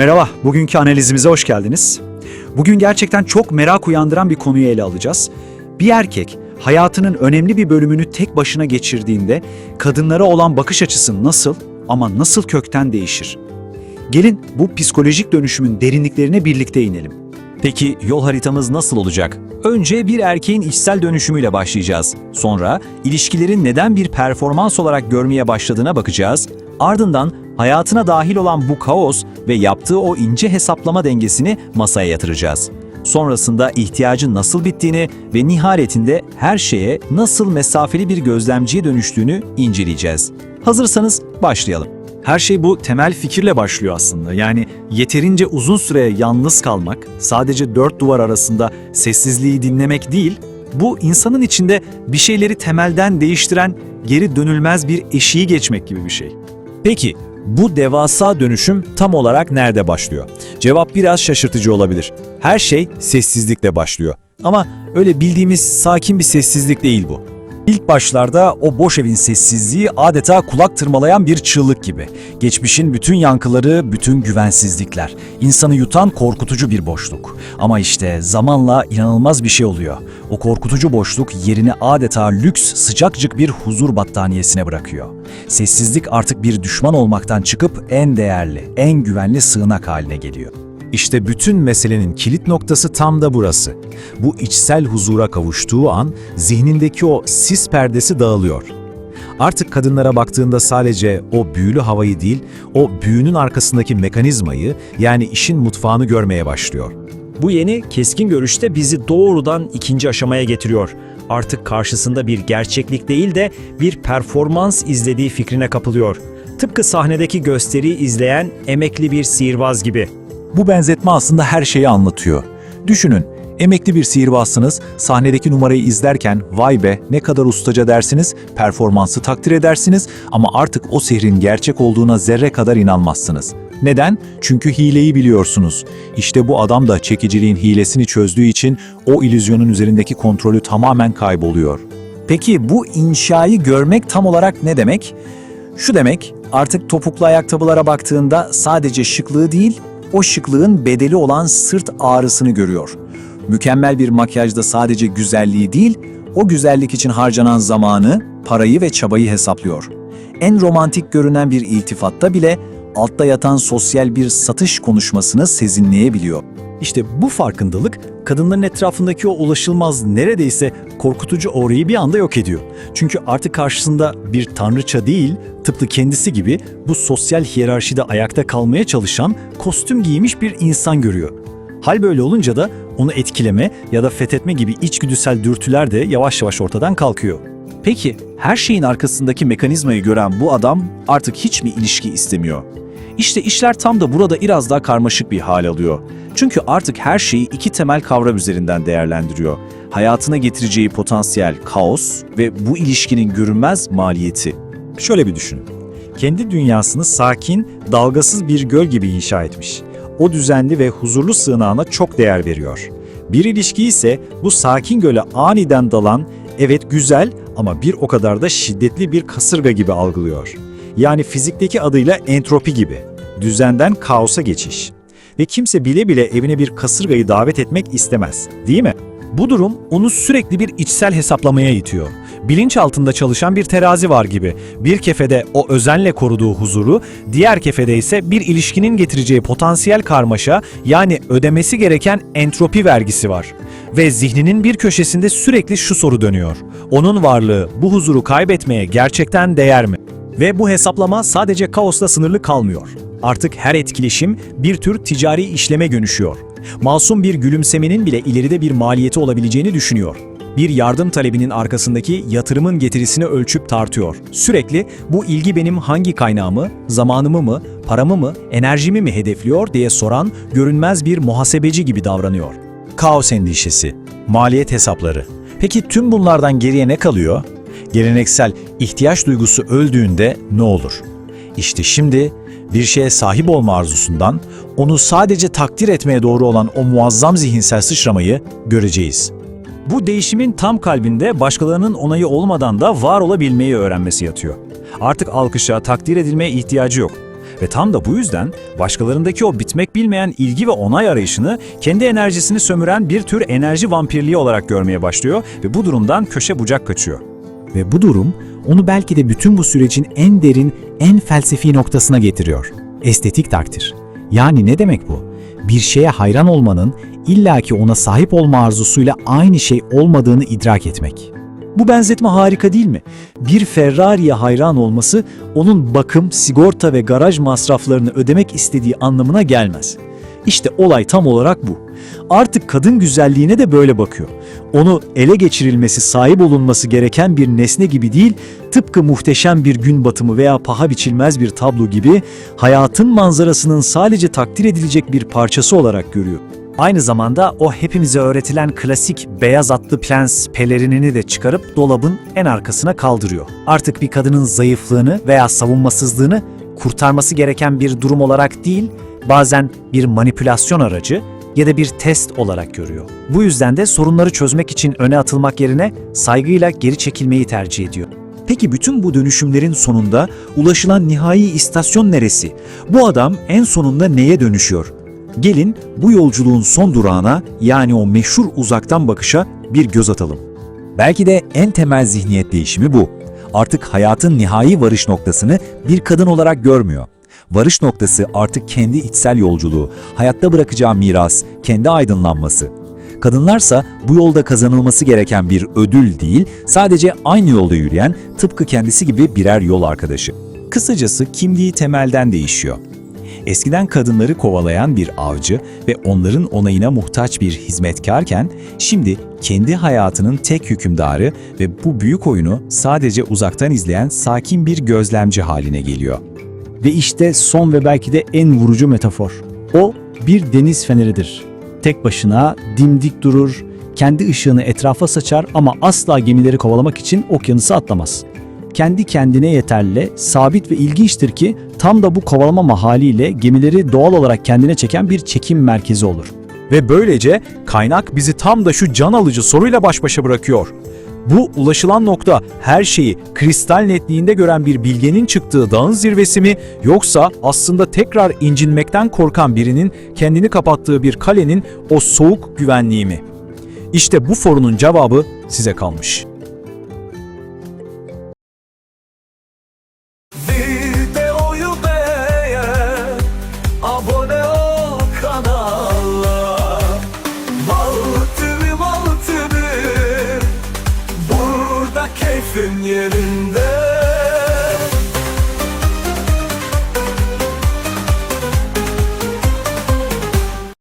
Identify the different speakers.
Speaker 1: Merhaba, bugünkü analizimize hoş geldiniz. Bugün gerçekten çok merak uyandıran bir konuyu ele alacağız. Bir erkek hayatının önemli bir bölümünü tek başına geçirdiğinde kadınlara olan bakış açısı nasıl ama nasıl kökten değişir? Gelin bu psikolojik dönüşümün derinliklerine birlikte inelim.
Speaker 2: Peki yol haritamız nasıl olacak? Önce bir erkeğin içsel dönüşümüyle başlayacağız. Sonra ilişkilerin neden bir performans olarak görmeye başladığına bakacağız. Ardından hayatına dahil olan bu kaos ve yaptığı o ince hesaplama dengesini masaya yatıracağız. Sonrasında ihtiyacın nasıl bittiğini ve nihayetinde her şeye nasıl mesafeli bir gözlemciye dönüştüğünü inceleyeceğiz. Hazırsanız başlayalım.
Speaker 1: Her şey bu temel fikirle başlıyor aslında. Yani yeterince uzun süre yalnız kalmak, sadece dört duvar arasında sessizliği dinlemek değil, bu insanın içinde bir şeyleri temelden değiştiren geri dönülmez bir eşiği geçmek gibi bir şey.
Speaker 2: Peki bu devasa dönüşüm tam olarak nerede başlıyor? Cevap biraz şaşırtıcı olabilir. Her şey sessizlikle başlıyor. Ama öyle bildiğimiz sakin bir sessizlik değil bu. İlk başlarda o boş evin sessizliği adeta kulak tırmalayan bir çığlık gibi. Geçmişin bütün yankıları, bütün güvensizlikler. insanı yutan korkutucu bir boşluk. Ama işte zamanla inanılmaz bir şey oluyor. O korkutucu boşluk yerini adeta lüks, sıcakcık bir huzur battaniyesine bırakıyor. Sessizlik artık bir düşman olmaktan çıkıp en değerli, en güvenli sığınak haline geliyor. İşte bütün meselenin kilit noktası tam da burası. Bu içsel huzura kavuştuğu an zihnindeki o sis perdesi dağılıyor. Artık kadınlara baktığında sadece o büyülü havayı değil, o büyünün arkasındaki mekanizmayı yani işin mutfağını görmeye başlıyor.
Speaker 3: Bu yeni keskin görüşte bizi doğrudan ikinci aşamaya getiriyor. Artık karşısında bir gerçeklik değil de bir performans izlediği fikrine kapılıyor. Tıpkı sahnedeki gösteriyi izleyen emekli bir sihirbaz gibi.
Speaker 2: Bu benzetme aslında her şeyi anlatıyor. Düşünün, emekli bir sihirbazsınız, sahnedeki numarayı izlerken vay be ne kadar ustaca dersiniz, performansı takdir edersiniz ama artık o sihrin gerçek olduğuna zerre kadar inanmazsınız. Neden? Çünkü hileyi biliyorsunuz. İşte bu adam da çekiciliğin hilesini çözdüğü için o illüzyonun üzerindeki kontrolü tamamen kayboluyor. Peki bu inşayı görmek tam olarak ne demek? Şu demek, artık topuklu ayakkabılara baktığında sadece şıklığı değil, o şıklığın bedeli olan sırt ağrısını görüyor. Mükemmel bir makyajda sadece güzelliği değil, o güzellik için harcanan zamanı, parayı ve çabayı hesaplıyor. En romantik görünen bir iltifatta bile altta yatan sosyal bir satış konuşmasını sezinleyebiliyor.
Speaker 3: İşte bu farkındalık kadınların etrafındaki o ulaşılmaz neredeyse korkutucu orayı bir anda yok ediyor. Çünkü artık karşısında bir tanrıça değil, tıpkı kendisi gibi bu sosyal hiyerarşide ayakta kalmaya çalışan kostüm giymiş bir insan görüyor. Hal böyle olunca da onu etkileme ya da fethetme gibi içgüdüsel dürtüler de yavaş yavaş ortadan kalkıyor.
Speaker 4: Peki her şeyin arkasındaki mekanizmayı gören bu adam artık hiç mi ilişki istemiyor? İşte işler tam da burada biraz daha karmaşık bir hal alıyor. Çünkü artık her şeyi iki temel kavram üzerinden değerlendiriyor. Hayatına getireceği potansiyel kaos ve bu ilişkinin görünmez maliyeti.
Speaker 3: Şöyle bir düşünün. Kendi dünyasını sakin, dalgasız bir göl gibi inşa etmiş. O düzenli ve huzurlu sığınağına çok değer veriyor. Bir ilişki ise bu sakin göle aniden dalan, evet güzel ama bir o kadar da şiddetli bir kasırga gibi algılıyor. Yani fizikteki adıyla entropi gibi. Düzenden kaosa geçiş. Ve kimse bile bile evine bir kasırgayı davet etmek istemez, değil mi? Bu durum onu sürekli bir içsel hesaplamaya itiyor. Bilinç altında çalışan bir terazi var gibi. Bir kefede o özenle koruduğu huzuru, diğer kefede ise bir ilişkinin getireceği potansiyel karmaşa yani ödemesi gereken entropi vergisi var. Ve zihninin bir köşesinde sürekli şu soru dönüyor. Onun varlığı bu huzuru kaybetmeye gerçekten değer mi? Ve bu hesaplama sadece kaosla sınırlı kalmıyor. Artık her etkileşim bir tür ticari işleme dönüşüyor. Masum bir gülümsemenin bile ileride bir maliyeti olabileceğini düşünüyor. Bir yardım talebinin arkasındaki yatırımın getirisini ölçüp tartıyor. Sürekli bu ilgi benim hangi kaynağımı, zamanımı mı, paramı mı, enerjimi mi hedefliyor diye soran görünmez bir muhasebeci gibi davranıyor.
Speaker 2: Kaos endişesi, maliyet hesapları. Peki tüm bunlardan geriye ne kalıyor? Geleneksel ihtiyaç duygusu öldüğünde ne olur? İşte şimdi bir şeye sahip olma arzusundan, onu sadece takdir etmeye doğru olan o muazzam zihinsel sıçramayı göreceğiz.
Speaker 3: Bu değişimin tam kalbinde başkalarının onayı olmadan da var olabilmeyi öğrenmesi yatıyor. Artık alkışa, takdir edilmeye ihtiyacı yok. Ve tam da bu yüzden başkalarındaki o bitmek bilmeyen ilgi ve onay arayışını kendi enerjisini sömüren bir tür enerji vampirliği olarak görmeye başlıyor ve bu durumdan köşe bucak kaçıyor.
Speaker 2: Ve bu durum onu belki de bütün bu sürecin en derin, en felsefi noktasına getiriyor. Estetik takdir. Yani ne demek bu? Bir şeye hayran olmanın illaki ona sahip olma arzusuyla aynı şey olmadığını idrak etmek.
Speaker 3: Bu benzetme harika değil mi? Bir Ferrari'ye hayran olması onun bakım, sigorta ve garaj masraflarını ödemek istediği anlamına gelmez. İşte olay tam olarak bu. Artık kadın güzelliğine de böyle bakıyor. Onu ele geçirilmesi, sahip olunması gereken bir nesne gibi değil, tıpkı muhteşem bir gün batımı veya paha biçilmez bir tablo gibi hayatın manzarasının sadece takdir edilecek bir parçası olarak görüyor. Aynı zamanda o hepimize öğretilen klasik beyaz atlı prens pelerinini de çıkarıp dolabın en arkasına kaldırıyor. Artık bir kadının zayıflığını veya savunmasızlığını kurtarması gereken bir durum olarak değil, bazen bir manipülasyon aracı ya da bir test olarak görüyor. Bu yüzden de sorunları çözmek için öne atılmak yerine saygıyla geri çekilmeyi tercih ediyor. Peki bütün bu dönüşümlerin sonunda ulaşılan nihai istasyon neresi? Bu adam en sonunda neye dönüşüyor? Gelin bu yolculuğun son durağına yani o meşhur uzaktan bakışa bir göz atalım.
Speaker 2: Belki de en temel zihniyet değişimi bu. Artık hayatın nihai varış noktasını bir kadın olarak görmüyor. Varış noktası artık kendi içsel yolculuğu, hayatta bırakacağı miras, kendi aydınlanması. Kadınlarsa bu yolda kazanılması gereken bir ödül değil, sadece aynı yolda yürüyen, tıpkı kendisi gibi birer yol arkadaşı. Kısacası kimliği temelden değişiyor. Eskiden kadınları kovalayan bir avcı ve onların onayına muhtaç bir hizmetkarken, şimdi kendi hayatının tek hükümdarı ve bu büyük oyunu sadece uzaktan izleyen sakin bir gözlemci haline geliyor.
Speaker 5: Ve işte son ve belki de en vurucu metafor. O bir deniz feneridir. Tek başına dimdik durur, kendi ışığını etrafa saçar ama asla gemileri kovalamak için okyanusa atlamaz. Kendi kendine yeterli, sabit ve ilginçtir ki tam da bu kovalama mahaliyle gemileri doğal olarak kendine çeken bir çekim merkezi olur.
Speaker 3: Ve böylece kaynak bizi tam da şu can alıcı soruyla baş başa bırakıyor. Bu ulaşılan nokta her şeyi kristal netliğinde gören bir bilgenin çıktığı dağın zirvesi mi yoksa aslında tekrar incinmekten korkan birinin kendini kapattığı bir kalenin o soğuk güvenliği mi? İşte bu sorunun cevabı size kalmış.
Speaker 6: Keyfin yerinde